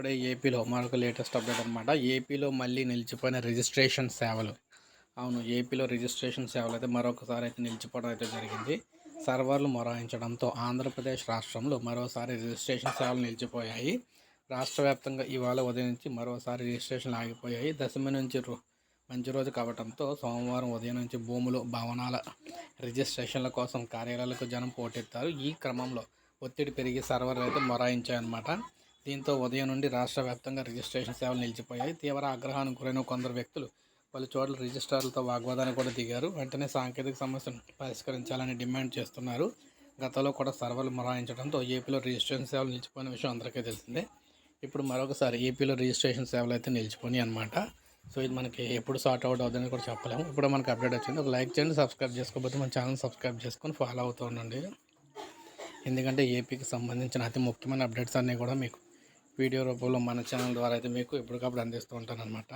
ఇప్పుడే ఏపీలో మరొక లేటెస్ట్ అప్డేట్ అనమాట ఏపీలో మళ్ళీ నిలిచిపోయిన రిజిస్ట్రేషన్ సేవలు. అవును ఏపీలో రిజిస్ట్రేషన్ సేవలు అయితే మరొకసారి అయితే నిలిచిపోవడం అయితే జరిగింది. సర్వర్లు మొరాయించడంతో ఆంధ్రప్రదేశ్ రాష్ట్రంలో మరోసారి రిజిస్ట్రేషన్ సేవలు నిలిచిపోయాయి. రాష్ట్ర వ్యాప్తంగా ఇవాళ ఉదయం నుంచి మరోసారి రిజిస్ట్రేషన్లు ఆగిపోయాయి. దశమి నుంచి రో- మంచి రోజు కావడంతో సోమవారం ఉదయం నుంచి భూములు భవనాల రిజిస్ట్రేషన్ల కోసం కార్యాలయాలకు జనం పోటెత్తారు. ఈ క్రమంలో ఒత్తిడి పెరిగి సర్వర్లు అయితే మొరాయించాయన్నమాట. దీంతో ఉదయం నుండి రాష్ట్ర వ్యాప్తంగా రిజిస్ట్రేషన్ సేవలు నిలిచిపోయాయి. తీవ్ర ఆగ్రహానికి గురైన కొందరు వ్యక్తులు పలు చోట్ల రిజిస్ట్రార్లతో వాగ్వాదాన్ని కూడా దిగారు. వెంటనే సాంకేతిక సమస్యను పరిష్కరించాలని డిమాండ్ చేస్తున్నారు. గతంలో కూడా సర్వర్లు మొరాయించడంతో ఏపీలో రిజిస్ట్రేషన్ సేవలు నిలిచిపోయిన విషయం అందరికీ తెలిసిందే. ఇప్పుడు మరొకసారి ఏపీలో రిజిస్ట్రేషన్ సేవలు అయితే నిలిచిపోయినాయి అనమాట సో ఇది మనకి ఎప్పుడు సార్ట్ అవుట్ అవుతుందని కూడా చెప్పలేము. ఇప్పుడు మనకి అప్డేట్ వచ్చింది. ఒక లైక్ చేయండి సబ్స్క్రైబ్ చేసుకోకపోతే మన ఛానల్ సబ్స్క్రైబ్ చేసుకొని ఫాలో అవుతూ ఉండండి. ఎందుకంటే ఏపీకి సంబంధించిన అతి ముఖ్యమైన అప్డేట్స్ అన్నీ కూడా మీకు వీడియో రూపంలో మన ఛానల్ ద్వారా అయితే మీకు ఎప్పటికప్పుడు అందిస్తూ ఉంటాను అనమాట